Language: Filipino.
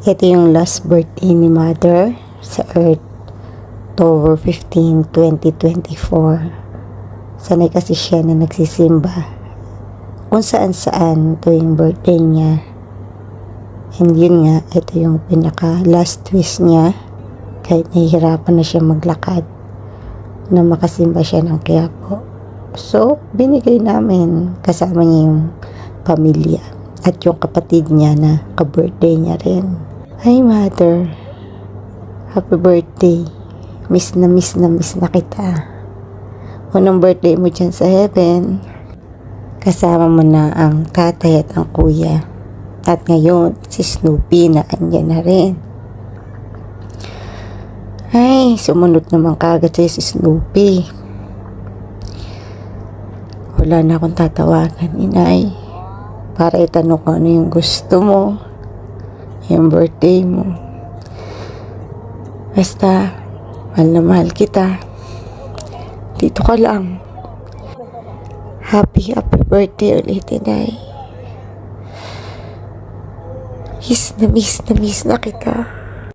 Ito yung last birthday ni Mother sa Earth. October 15, 2024. Sanay kasi siya na nagsisimba. Kung saan saan tuwing birthday niya. And yun nga, ito yung pinaka last twist niya. Kahit nahihirapan na siya maglakad. Na makasimba siya ng Quiapo. So, binigay namin kasama niya yung pamilya at yung kapatid niya na ka-birthday niya rin. Hi, Mother. Happy birthday. Miss na miss na miss na kita. Unang birthday mo dyan sa heaven. Kasama mo na ang tatay at ang kuya. At ngayon, si Snoopy na andyan na rin. Ay, sumunod naman kagad sa'yo si Snoopy. Wala na akong tatawagan, inay. Para itanong ko ano yung gusto mo. Yung birthday mo. Basta, mahal na mahal kita. Dito ka lang. Happy, happy birthday ulit, inay. Miss na miss na miss na kita.